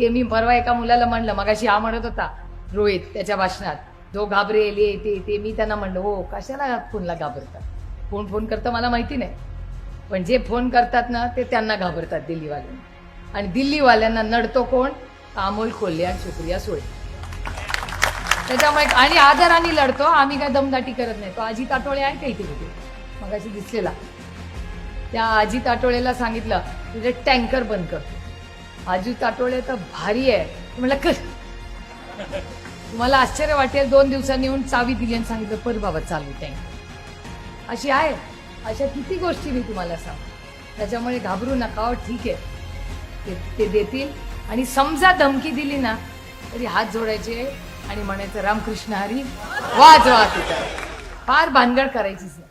ते मी परवा एका मुलाला म्हणलं मगाशी हा म्हणत होता रोहित त्याच्या भाषणात जो घाबरेल ते ते. मी त्यांना म्हणलं हो कशाला फोनला घाबरतात? कोण फोन करतं मला माहिती नाही. पण जे फोन करतात ना ते त्यांना घाबरतात दिल्लीवाल्यांना. आणि दिल्लीवाल्यांना नडतो कोण? अमोल कोल्हे आणि सुप्रिया सोळे. त्याच्यामुळे आणि आदराने लढतो आम्ही काय दमदाटी करत नाही. तो अजित ताटोळे आहे का इथे कुठे मगाशी दिसलेला. त्या अजित ताटोळेला सांगितलं तुझे टँकर बंद कर. अजित ताटोळे तर भारी आहे. म्हटलं कर. तुम्हाला आश्चर्य वाटेल दोन दिवसांनी येऊन चावी दिली आणि सांगितलं पर बाबा चालू टँकर अशी आहे. अशा किती गोष्टी मी तुम्हाला सांग. त्याच्यामुळे घाबरू नका हो, ठीक आहे. ते ते देतील. आणि समजा धमकी दिली ना तरी हात जोडायचे आणि म्हणायचं रामकृष्ण हरी वाज वा तिथं. फार भानगड करायचीच सर